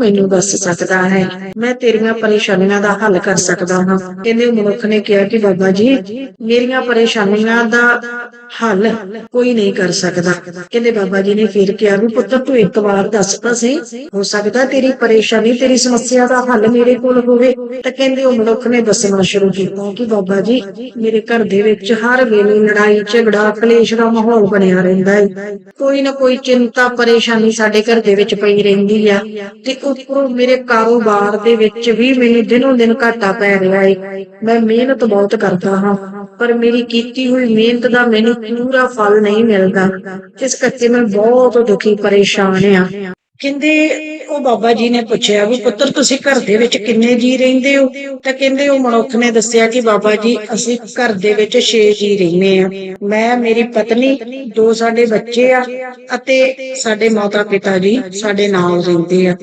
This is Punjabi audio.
ਮੈਨੂੰ ਦੱਸ ਸਕਦਾ ਹੈ। ਮੈਂ ਤੇਰੀਆਂ ਪਰੇਸ਼ਾਨੀਆਂ ਦਾ ਹੱਲ ਕਰ ਸਕਦਾ ਹਾਂ। ਕਹਿੰਦੇ ਮਨੁੱਖ ਨੇ ਕਿਹਾ ਕਿ ਬਾਬਾ ਜੀ, ਮੇਰੀਆਂ ਪਰੇਸ਼ਾਨੀਆਂ ਦਾ ਹੱਲ ਕੋਈ ਨਹੀਂ ਕਰ ਸਕਦਾ। ਕਹਿੰਦੇ ਬਾਬਾ ਜੀ ਨੇ ਫਿਰ ਕਿਹਾ ਵੀ ਪੁੱਤਰ ਤੂੰ ਇੱਕ ਵਾਰ ਦੱਸ ਤਾਂ ਸਹੀ। ਹੋ ਸਕਦਾ ਤੇਰੀ ਪਰੇਸ਼ਾਨੀ, ਤੇਰੀ ਸਮੱਸਿਆ ਦਾ ਹੱਲ ਮੇਰੇ ਕੋਲ ਹੋਵੇ। ਤਾਂ ਕਹਿੰਦੇ ਉਹ ਮਨੁੱਖ ਨੇ ਦੱਸਣਾ ਸ਼ੁਰੂ ਕੀਤਾ ਕਿ ਬਾਬਾ ਜੀ, ਮੇਰੇ ਘਰ ਦੇ ਵਿੱਚ ਹਰ ਵੇਲੇ ਲੜਾਈ, ਝਗੜਾ, ਕਲੇਸ਼ ਦਾ ਮਾਹੌਲ ਬਣਿਆ ਰਹਿੰਦਾ ਹੈ। ਕੋਈ ਨਾ ਕੋਈ ਚਿੰਤਾ, ਪਰੇਸ਼ਾਨੀ ਸਾਡੇ ਘਰ ਦੇ ਵਿੱਚ ਪਈ ਰਹਿੰਦੀ ਆ। ਤੇ ਉੱਪਰੋਂ ਮੇਰੇ ਕਾਰੋਬਾਰ ਦੇ ਵਿੱਚ ਵੀ ਮੈਨੂੰ ਦਿਨੋਂ ਦਿਨ ਘਾਟਾ ਪੈ ਰਿਹਾ ਹੈ ਮੈਂ ਮਿਹਨਤ ਬਹੁਤ ਕਰਦਾ ਹਾਂ, ਪਰ ਮੇਰੀ ਕੀਤੀ ਹੋਈ ਮਿਹਨਤ ਦਾ ਮੈਨੂੰ ਪੂਰਾ ਫਲ ਨਹੀਂ ਮਿਲਦਾ ਇਸ ਕਰਕੇ ਮੈਂ ਬਹੁਤ ਦੁਖੀ, ਪਰੇਸ਼ਾਨ ਆ। ਕਹਿੰਦੇ ਉਹ ਬਾਬਾ ਜੀ ਨੇ ਪੁੱਛਿਆ ਵੀ ਪੁੱਤਰ, ਤੁਸੀਂ ਘਰ ਦੇ ਵਿੱਚ ਕਿੰਨੇ ਜੀ ਰਹਿੰਦੇ ਹੋ? ਤਾਂ ਕਹਿੰਦੇ ਉਹ ਮਨੁੱਖ ਨੇ ਦੱਸਿਆ ਕਿ ਬਾਬਾ ਜੀ, ਅਸੀਂ ਘਰ ਦੇ ਵਿੱਚ 6 ਜੀ ਰਹਿੰਦੇ ਆ ਮੈਂ, ਮੇਰੀ ਪਤਨੀ, ਦੋ ਸਾਡੇ ਬੱਚੇ ਆ ਅਤੇ ਸਾਡੇ ਮਾਤਾ ਪਿਤਾ ਜੀ ਸਾਡੇ ਨਾਲ ਰਹਿੰਦੇ ਆ।